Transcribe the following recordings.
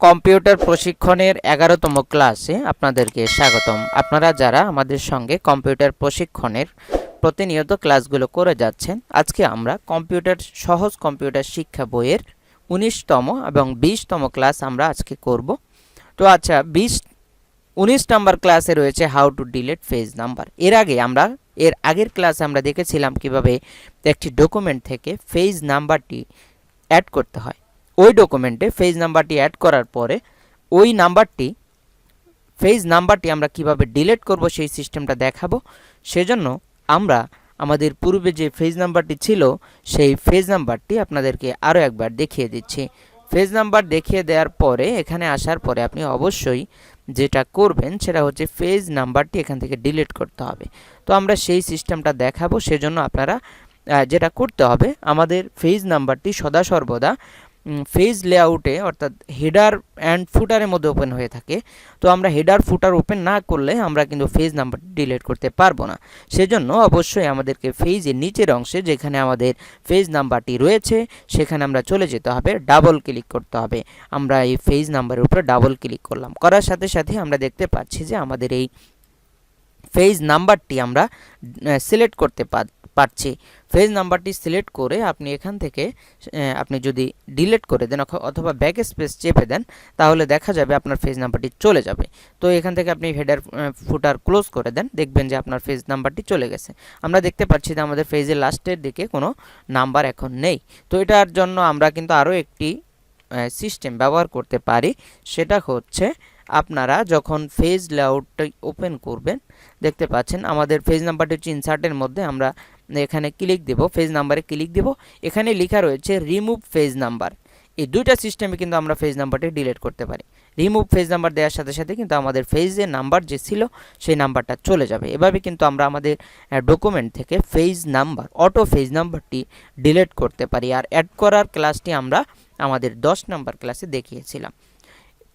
Computer প্রশিক্ষণের এগারোতম ক্লাসে আপনাদেরকে স্বাগতম। আপনারা যারা আমাদের সঙ্গে কম্পিউটার প্রশিক্ষণের প্রতিনিয়ত ক্লাসগুলো করে যাচ্ছেন, আজকে আমরা কম্পিউটার, সহজ কম্পিউটার শিক্ষা বইয়ের উনিশতম এবং বিশতম ক্লাস আমরা আজকে করব। তো আচ্ছা বিশ, উনিশ নাম্বার ক্লাসে রয়েছে how to delete page number এর আগে আমরা, এর আগের ক্লাসে আমরা দেখেছিলাম কীভাবে একটি ডকুমেন্ট থেকে ফেজ নাম্বারটি অ্যাড করতে হয়। ওই ডকুমেন্টে ফেজ নাম্বারটি অ্যাড করার পরে ওই নাম্বারটি ফেজ নাম্বারটি আমরা কীভাবে ডিলিট করব সেই সিস্টেমটা দেখাবো। সেজন্য আমরা আমাদের পূর্বে যে ফেজ নাম্বারটি ছিল, সেই ফেজ নাম্বারটি আপনাদেরকে আরও একবার দেখিয়ে দিচ্ছি। ফেজ নাম্বার দেখিয়ে দেওয়ার পরে, এখানে আসার পরে আপনি অবশ্যই যেটা করবেন, সেটা হচ্ছে ফেজ নাম্বারটি এখান থেকে ডিলিট করতে হবে। তো আমরা সেই সিস্টেমটা দেখাবো, সেজন্য আপনারা যেটা করতে হবে, আমাদের ফেজ নাম্বারটি সদা সর্বদা ফেজ লেআউটে অর্থাৎ হেডার অ্যান্ড ফুটারের মধ্যে ওপেন হয়ে থাকে। তো আমরা হেডার ফুটার ওপেন না করলে আমরা কিন্তু ফেজ নাম্বার ডিলিট করতে পারব না। সেজন্য অবশ্যই আমাদেরকে ফেজের নিচের অংশে, যেখানে আমাদের ফেজ নাম্বারটি রয়েছে, সেখানে আমরা চলে যেতে হবে ডাবল ক্লিক করতে হবে। আমরা এই ফেজ নাম্বারের উপরে ডাবল ক্লিক করলাম। করার সাথে সাথে আমরা দেখতে পাচ্ছি যে আমাদের এই ফেজ নাম্বারটি আমরা সিলেক্ট করতে পার- পারছি। ফেজ নাম্বারটি সিলেক্ট করে আপনি এখান থেকে আপনি যদি ডিলিট করে দেন অথবা ব্যাক স্পেস চেপে দেন, তাহলে দেখা যাবে আপনার ফেজ নাম্বারটি চলে যাবে। তো এখান থেকে আপনি হেডার ফুটার ক্লোজ করে দেন, দেখবেন যে আপনার ফেজ নাম্বারটি চলে গেছে। আমরা দেখতে পাচ্ছি যে আমাদের ফেজের লাস্টের দিকে কোনো নাম্বার এখন নেই। তো এটার জন্য আমরা কিন্তু আরও একটি সিস্টেম ব্যবহার করতে পারি। সেটা হচ্ছে আপনারা যখন ফেজ লেআউটটা ওপেন করবেন, দেখতে পাচ্ছেন আমাদের ফেজ নাম্বারটি হচ্ছে ইনসার্টের মধ্যে আমরা এখানে ক্লিক দেব ফেজ নাম্বারে ক্লিক দেব। এখানে লেখা রয়েছে রিমুভ ফেজ নাম্বার এই দুইটা সিস্টেমে কিন্তু আমরা ফেজ নাম্বারটি ডিলিট করতে পারি। রিমুভ ফেজ নাম্বার দেওয়ার সাথে সাথে কিন্তু আমাদের ফেজের নাম্বার যে ছিল, সেই নাম্বারটা চলে যাবে। এভাবে কিন্তু আমরা আমাদের ডকুমেন্ট থেকে ফেজ নাম্বার অটো ফেজ নাম্বারটি ডিলিট করতে পারি। আর অ্যাড করার ক্লাসটি আমরা আমাদের দশ নাম্বার ক্লাসে দেখিয়েছিলাম।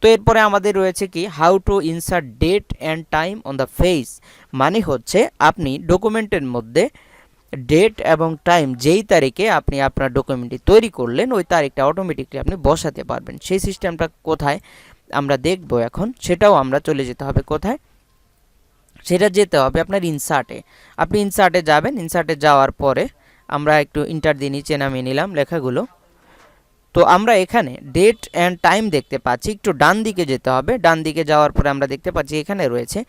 তো এরপরে আমাদের রয়েছে কি how to insert date and time on the page মানে হচ্ছে আপনি ডকুমেন্টের মধ্যে ডেট এবং টাইম যেই তারিখে আপনি আপনার ডকুমেন্টটি তৈরি করলেন, ওই তারিখটা অটোমেটিকলি আপনি বসাতে পারবেন। সেই সিস্টেমটা কোথায় আমরা দেখব এখন, সেটাও আমরা চলে যেতে হবে কোথায়? সেটা যেতে হবে আপনার ইনসার্টে আপনি ইনসার্টে যাবেন ইনসার্টে যাওয়ার পরে আমরা একটু ইন্টার দিয়ে নিচে নামিয়ে নিলাম লেখাগুলো। তো আমরা এখানে ডেট অ্যান্ড টাইম দেখতে পাচ্ছি। একটু ডান দিকে যেতে হবে। ডান দিকে যাওয়ার পরে আমরা দেখতে পাচ্ছি এখানে রয়েছে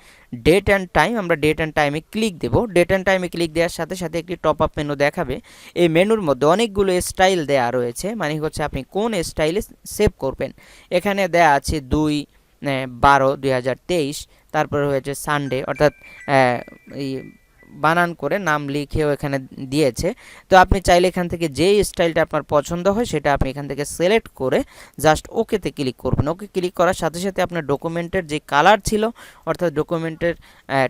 ডেট অ্যান্ড টাইম আমরা ডেট অ্যান্ড টাইমে ক্লিক দেব। ডেট অ্যান্ড টাইমে ক্লিক দেওয়ার সাথে সাথে একটি টপ আপ মেনু দেখাবে। এই মেনুর মধ্যে অনেকগুলো স্টাইল দেয়া রয়েছে। মানে হচ্ছে আপনি কোন স্টাইলে সেভ করবেন। এখানে দেয়া আছে দুই বারো, দুই তারপরে হয়েছে সানডে অর্থাৎ এই বানান করে নাম লিখেও এখানে দিয়েছে। তো আপনি চাইলে এখান থেকে যেই স্টাইলটা আপনার পছন্দ হয় সেটা আপনি এখান থেকে সিলেক্ট করে জাস্ট ওকেতে ক্লিক করবেন। ওকে ক্লিক করার সাথে সাথে আপনার ডকুমেন্টের যে কালার ছিল, অর্থাৎ ডকুমেন্টের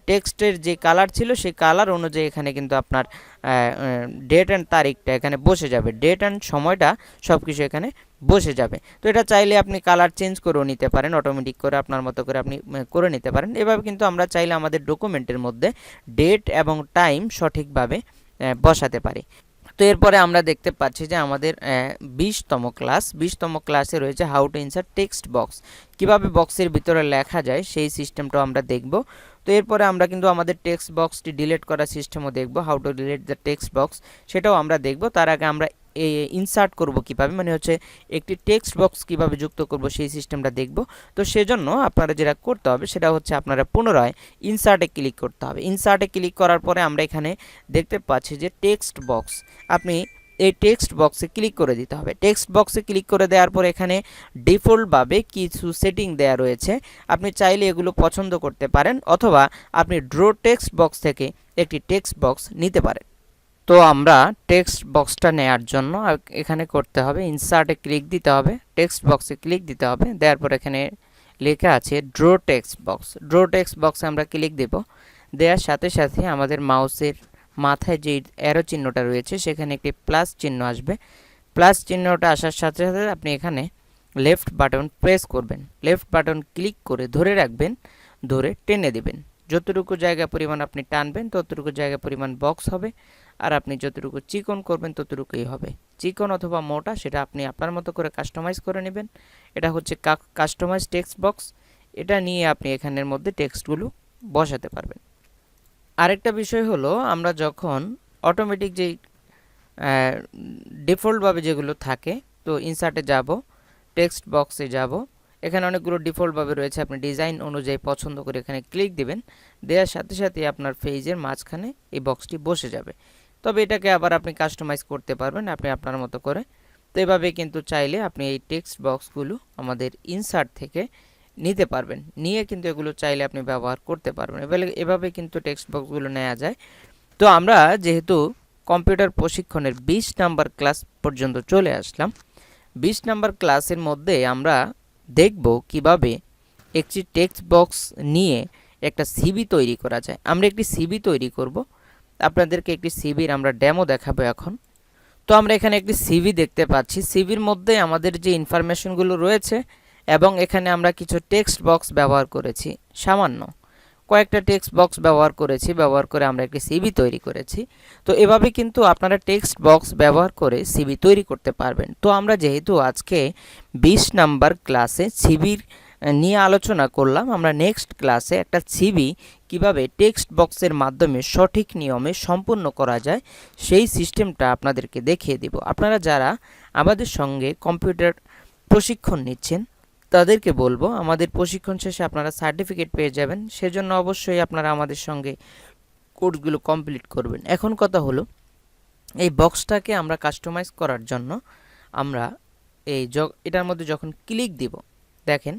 টেক্সটের যে কালার ছিল, সেই কালার অনুযায়ী এখানে কিন্তু আপনার ডেট অ্যান্ড তারিখটা এখানে বসে যাবে। ডেট অ্যান্ড সময়টা সব কিছু এখানে বসে যাবে। তো এটা চাইলে আপনি কালার চেঞ্জ করেও নিতে পারেন অটোমেটিক করে আপনার মতো করে আপনি করে নিতে পারেন। এভাবে কিন্তু আমরা চাইলে আমাদের ডকুমেন্টের মধ্যে ডেট এবং টাইম সঠিকভাবে বসাতে পারি। তো এরপরে আমরা দেখতে পাচ্ছি যে আমাদের বিশতম ক্লাস বিশতম ক্লাসে রয়েছে how to insert text box কীভাবে বক্সের ভিতরে লেখা যায় সেই সিস্টেমটাও আমরা দেখব। তো এরপরে আমরা কিন্তু আমাদের টেক্সট বক্সটি ডিলিট করার সিস্টেমও দেখব how to delete the text box সেটাও আমরা দেখব। তার আগে আমরা ইনসার্ট করব কীভাবে মানে হচ্ছে একটি টেক্সট বক্স কীভাবে যুক্ত করব সেই সিস্টেমটা দেখব। তো সেজন্য আপনারা যেটা করতে হবে, সেটা হচ্ছে আপনারা পুনরায় ইনসার্টে ক্লিক করতে হবে। ইনসার্টে ক্লিক করার পরে আমরা এখানে দেখতে পাচ্ছি যে টেক্সট বক্স আপনি এই টেক্সট বক্সে ক্লিক করে দিতে হবে। টেক্সট বক্সে ক্লিক করে দেওয়ার পর এখানে ডিফল্টভাবে কিছু সেটিং দেয়া রয়েছে। আপনি চাইলে এগুলো পছন্দ করতে পারেন অথবা আপনি ড্র টেক্সট বক্স থেকে একটি টেক্সট বক্স নিতে পারেন। তো আমরা টেক্সট বক্সটা নেওয়ার জন্য এখানে করতে হবে ইনসার্টে ক্লিক দিতে হবে টেক্সট বক্সে ক্লিক দিতে হবে, দেওয়ার পর এখানে লেখা আছে draw text box draw text বক্সে আমরা ক্লিক দেব। দেওয়ার সাথে সাথে আমাদের মাউসের মাথায় যে অ্যারো চিহ্নটা রয়েছে, সেখানে একটি প্লাস চিহ্ন আসবে। প্লাস চিহ্নটা আসার সাথে সাথে আপনি এখানে লেফট বাটন প্রেস করবেন। লেফট বাটন ক্লিক করে ধরে রাখবেন, ধরে টেনে দেবেন। যতটুকু জায়গা পরিমাণ আপনি টানবেন, ততটুকু জায়গা পরিমাণ বক্স হবে। আর আপনি যতটুকু চিকন করবেন, ততটুকুই হবে। চিকন অথবা মোটা, সেটা আপনি আপনার মতো করে কাস্টমাইজ করে নেবেন। এটা হচ্ছে কাস্টমাইজ টেক্সট বক্স এটা নিয়ে আপনি এখানের মধ্যে টেক্সটগুলো বসাতে পারবেন। আরেকটা বিষয় হলো, আমরা যখন অটোমেটিক যেই ডিফল্টভাবে যেগুলো থাকে, তো ইনসার্টে যাব টেক্সট বক্সে যাব, এখানে অনেকগুলো ডিফল্টভাবে রয়েছে, আপনি ডিজাইন অনুযায়ী পছন্দ করে এখানে ক্লিক দিবেন, দেওয়ার সাথে সাথে আপনার পেজের মাঝখানে এই বক্সটি বসে যাবে। তবে এটাকে আবার আপনি কাস্টমাইজ করতে পারবেন, আপনি আপনার মতো করে। তো এভাবে কিন্তু চাইলে আপনি এই টেক্সট বক্সগুলো আমাদের ইনসার্ট থেকে নিতে পারবেন। নিয়ে কিন্তু এগুলো চাইলে আপনি ব্যবহার করতে পারবেন। এভাবে এভাবে কিন্তু টেক্সট বক্সগুলো নেওয়া যায়। তো আমরা যেহেতু কম্পিউটার প্রশিক্ষণের বিশ নাম্বার ক্লাস পর্যন্ত চলে আসলাম। বিশ নাম্বার ক্লাসের মধ্যে আমরা দেখব কীভাবে একটি টেক্সট বক্স নিয়ে একটা সিবি তৈরি করা যায়। আমরা একটি সিবি তৈরি করব। আপনাদেরকে একটি সিবির আমরা ডেমো দেখাবো এখন। তো আমরা এখানে একটি সিভি দেখতে পাচ্ছি। সিভির মধ্যে আমাদের যে ইনফরমেশনগুলো রয়েছে এবং এখানে আমরা কিছু টেক্সট বক্স ব্যবহার করেছি, সামান্য। কয়েকটা টেক্সট বক্স ব্যবহার করেছি, ব্যবহার করে আমরা একটি সিবি তৈরি করেছি। তো এভাবে কিন্তু আপনারা টেক্সট বক্স ব্যবহার করে সিভি তৈরি করতে পারবেন। তো আমরা যেহেতু আজকে বিশ নাম্বার ক্লাসে সিবির নিয়ে আলোচনা করলাম, আমরা নেক্সট ক্লাসে একটা সিবি কীভাবে টেক্সট বক্সের মাধ্যমে সঠিক নিয়মে সম্পূর্ণ করা যায়, সেই সিস্টেমটা আপনাদেরকে দেখিয়ে দিব। আপনারা যারা আমাদের সঙ্গে কম্পিউটার প্রশিক্ষণ নিচ্ছেন তাদেরকে বলব, আমাদের প্রশিক্ষণ শেষে আপনারা সার্টিফিকেট পেয়ে যাবেন। সেজন্য অবশ্যই আপনারা আমাদের সঙ্গে কোর্সগুলো কমপ্লিট করবেন। এখন কথা হলো, এই বক্সটাকে আমরা কাস্টমাইজ করার জন্য আমরা এই এটার মধ্যে যখন ক্লিক দিব, দেখেন,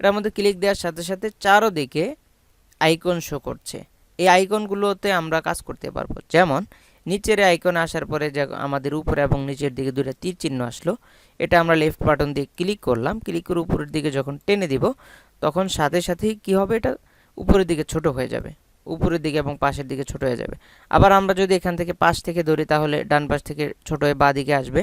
এটার মধ্যে ক্লিক দেওয়ার সাথে সাথে চারোদিকে আইকন শো করছে। এই আইকনগুলোতে আমরা কাজ করতে পারব। যেমন নিচের আইকন আসার পরে যে আমাদের উপরে এবং নিচের দিকে দুটো তীর চিহ্ন আসলো, এটা আমরা লেফট বাটন দিয়ে ক্লিক করলাম। ক্লিক করে উপরের দিকে যখন টেনে দিব, তখন সাথে সাথেই কি হবে? এটা উপরের দিকে ছোট হয়ে যাবে। উপরের দিকে এবং পাশের দিকে ছোট হয়ে যাবে। আবার আমরা যদি এখান থেকে পাশ থেকে ধরি, তাহলে ডান পাশ থেকে ছোট হয়ে বাঁ দিকে আসবে।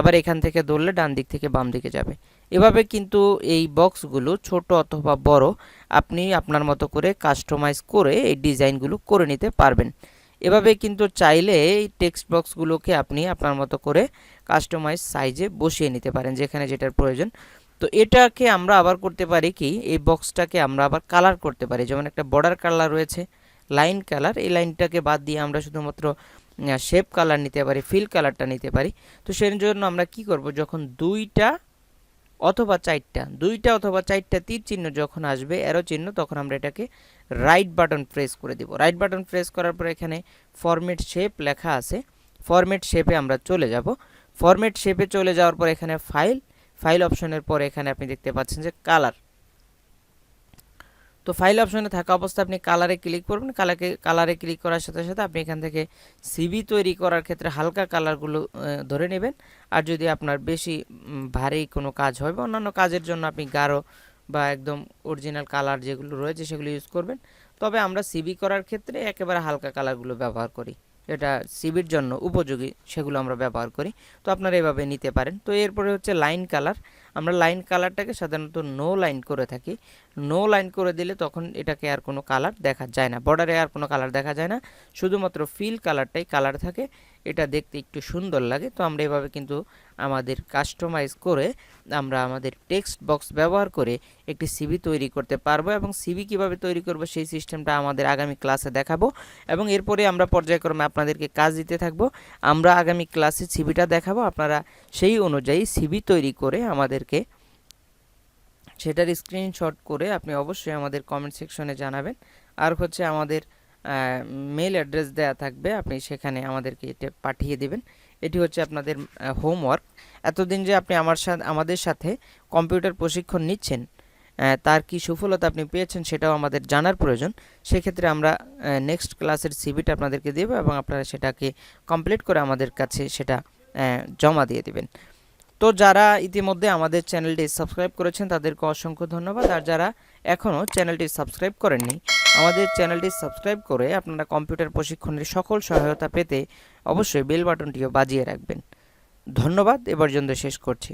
আবার এখান থেকে ধরলে ডান দিক থেকে বাম দিকে যাবে। এভাবে কিন্তু এই বক্সগুলো ছোট অথবা বড়, আপনি আপনার মতো করে কাস্টমাইজ করে এই ডিজাইনগুলো করে নিতে পারবেন। এভাবে কিন্তু চাইলে এই টেক্সট বক্সগুলোকে আপনি আপনার মতো করে কাস্টমাইজ সাইজে বসিয়ে নিতে পারেন যেখানে যেটার প্রয়োজন। তো এটাকে আমরা আবার করতে পারি কি, এই বক্সটাকে আমরা আবার কালার করতে পারি। যেমন একটা বর্ডার কালার রয়েছে লাইন কালার এই লাইনটাকে বাদ দিয়ে আমরা শুধুমাত্র শেপ কালার নিতে পারি ফিল কালারটা নিতে পারি। তো সেই জন্য আমরা কি করব, যখন দুইটা অথবা চারটা, দুইটা অথবা চারটা তীর চিহ্ন যখন আসবে অ্যারো চিহ্ন, তখন আমরা এটাকে রাইট বাটন প্রেস করে দিব। রাইট বাটন প্রেস করার পর এখানে ফরম্যাট শেপ লেখা আছে। ফরম্যাট শেপে আমরা চলে যাব। ফরম্যাট শেপে চলে যাওয়ার পর এখানে ফাইল ফাইল অপশনের পর এখানে আপনি দেখতে পাচ্ছেন যে কালার তো ফাইল অপশনে থাকা অবস্থা আপনি কালারে ক্লিক করবেন। কালারকে কালারে ক্লিক করার সাথে সাথে আপনি এখান থেকে সিবি তৈরি করার ক্ষেত্রে হালকা কালারগুলো ধরে নেবেন। আর যদি আপনার বেশি ভারী কোনো কাজ হয় বা অন্যান্য কাজের জন্য আপনি গাঢ় বা একদম অরিজিনাল কালার যেগুলো রয়েছে সেগুলো ইউজ করবেন। তবে আমরা সিবি করার ক্ষেত্রে একেবারে হালকা কালারগুলো ব্যবহার করি। এটা সিবির জন্য উপযোগী সেগুলো আমরা ব্যবহার করি। তো আপনারা এভাবে নিতে পারেন। তো এরপরে হচ্ছে লাইন কালার আমরা লাইন কালারটাকে সাধারণত নো লাইন করে থাকি। নো লাইন করে দিলে তখন এটাকে আর কোনো কালার দেখা যায় না। বর্ডারে আর কোনো কালার দেখা যায় না। শুধুমাত্র ফিল কালারটাই কালার থাকে। এটা দেখতে একটু সুন্দর লাগে। তো আমরা এভাবে কিন্তু আমাদের কাস্টমাইজ করে আমরা আমাদের টেক্সট বক্স ব্যবহার করে একটি সিবি তৈরি করতে পারব এবং সিবি কীভাবে তৈরি করব সেই সিস্টেমটা আমাদের আগামী ক্লাসে দেখাবো এবং এরপরে আমরা পর্যায়ক্রমে আপনাদেরকে কাজ দিতে থাকব। আমরা আগামী ক্লাসে সিবিটা দেখাবো। আপনারা সেই অনুযায়ী সিবি তৈরি করে আমাদেরকে সেটার স্ক্রিনশট করে আপনি অবশ্যই আমাদের কমেন্ট সেকশনে জানাবেন। আর হচ্ছে আমাদের মেল অ্যাড্রেস দেওয়া থাকবে, আপনি সেখানে আমাদেরকে এটা পাঠিয়ে দেবেন। এটি হচ্ছে আপনাদের হোমওয়ার্ক এতদিন যে আপনি আমার সাথে, আমাদের সাথে কম্পিউটার প্রশিক্ষণ নিচ্ছেন তার কি সফলতা আপনি পেয়েছেন সেটাও আমাদের জানার প্রয়োজন। সেক্ষেত্রে আমরা নেক্সট ক্লাসের সিবিটা আপনাদেরকে দেব এবং আপনারা সেটাকে কমপ্লিট করে আমাদের কাছে সেটা জমা দিয়ে দেবেন। তো যারা ইতিমধ্যে আমাদের চ্যানেলটি সাবস্ক্রাইব করেছেন, তাদেরকে অসংখ্য ধন্যবাদ। আর যারা এখনও চ্যানেলটি সাবস্ক্রাইব করেননি আমাদের চ্যানেলটি সাবস্ক্রাইব করে আপনারা কম্পিউটার প্রশিক্ষণের সকল সহায়তা পেতে অবশ্যই বেল বাটনটিও বাজিয়ে রাখবেন। ধন্যবাদ, এ পর্যন্ত শেষ করছি।